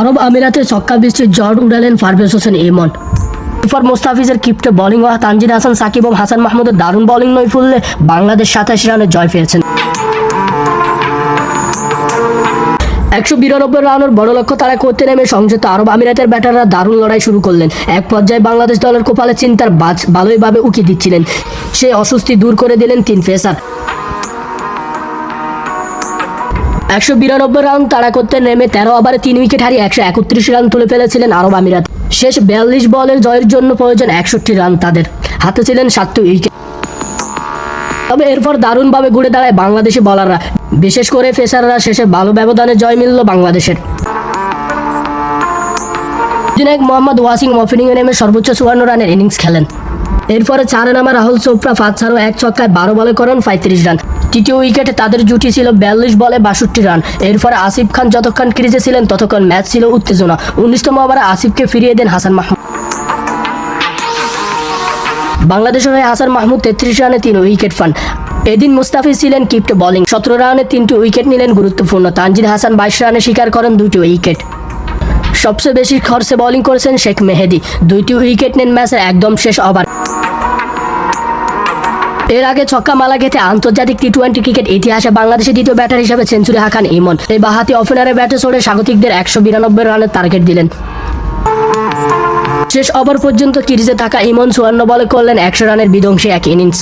আরব আমিরাতে ছক্কা বৃষ্টির ঝড় উড়ালেন পারভেজ হোসেন ইমন। এরপর মোস্তাফিজের কিপ্টে বোলিং ও তানজিদ হাসান, সাকিব ও হাসান মাহমুদের দারুণ বোলিং নৈপুণ্যে বাংলাদেশ সাতাশ রানে জয় পেয়েছেন। একশো বিরানব্বই রানের বড় লক্ষ্য তারা করতে নেমে সংযুক্ত আরব আমিরাতের ব্যাটাররা দারুণ লড়াই শুরু করলেন। এক পর্যায়ে বাংলাদেশ দলের কোপালে চিন্তার বাজ ভালোইভাবে উকি দিচ্ছিলেন। সেই অস্বস্তি দূর করে দিলেন তিন ফেসার একশো বিরানব্বই রান তাড়া করতে নেমে তেরো ওভারে তিন উইকেট হারিয়ে একশো একত্রিশ রান তুলে ফেলেছিলেন আরব আমিরাত। শেষ বিয়াল্লিশ বলের জয়ের জন্য প্রয়োজন একষট্টি রান তাদের। হাতে ছিলেন সাতটি উইকেট। তবে এরপর দারুণভাবে ঘুরে দাঁড়ায় বাংলাদেশি বলাররা বিশেষ করে ফেসাররা শেষে ভালো ব্যবধানে জয় মিলল বাংলাদেশের। অধিনায়ক মোহাম্মদ ওয়াসিং ওপেনিংয়ে নেমে সর্বোচ্চ চুয়ান্ন রানের ইনিংস খেলেন। এরপরে চারে নামা রাহুল চোপড়া পাঁচ ছাড়াও এক ছক্কায় বারো বলে করেন পঁয়ত্রিশ রান। তৃতীয় উইকেটে তাদের জুটি ছিল বিয়াল্লিশ বলে বাষট্টি রান। এরপরে আসিফ খান যতক্ষণ ক্রিজে ছিলেন, ততক্ষণ ম্যাচ ছিল উত্তেজনা। উনিশতম ওভারে আসিফকে ফিরিয়ে দেন হাসান মাহমুদ। বাংলাদেশের হয়ে হাসান মাহমুদ তেত্রিশ রানে তিন উইকেট পান। এদিন মুস্তাফিজ ছিলেন কিপ্টে বোলিং। সতেরো রানে তিনটি উইকেট নিলেন গুরুত্বপূর্ণ। তানজিদ হাসান বাইশ রানে শিকার করেন দুটি উইকেট। সবচেয়ে বেশি খরচে বোলিং করেছেন শেখ মেহেদি। দুইটি উইকেট নেন ম্যাচের একদম শেষ ওভার। এর আগে ছক্কা মালা গেতে আন্তর্জাতিক টি টোয়েন্টি ক্রিকেট ইতিহাসে বাংলাদেশের দ্বিতীয় ব্যাটার হিসেবে সেঞ্চুরি হাঁকান ইমন। এই বাহাতি অপেনারের ব্যাটে চড়ে স্বাগতিকদের একশো বিরানব্বই রানের টার্গেট দিলেন। শেষ ওভার পর্যন্ত ক্রিজে থাকা ইমন চুয়ান্ন বলে করলেন একশো রানের বিধ্বংসী এক ইনিংস।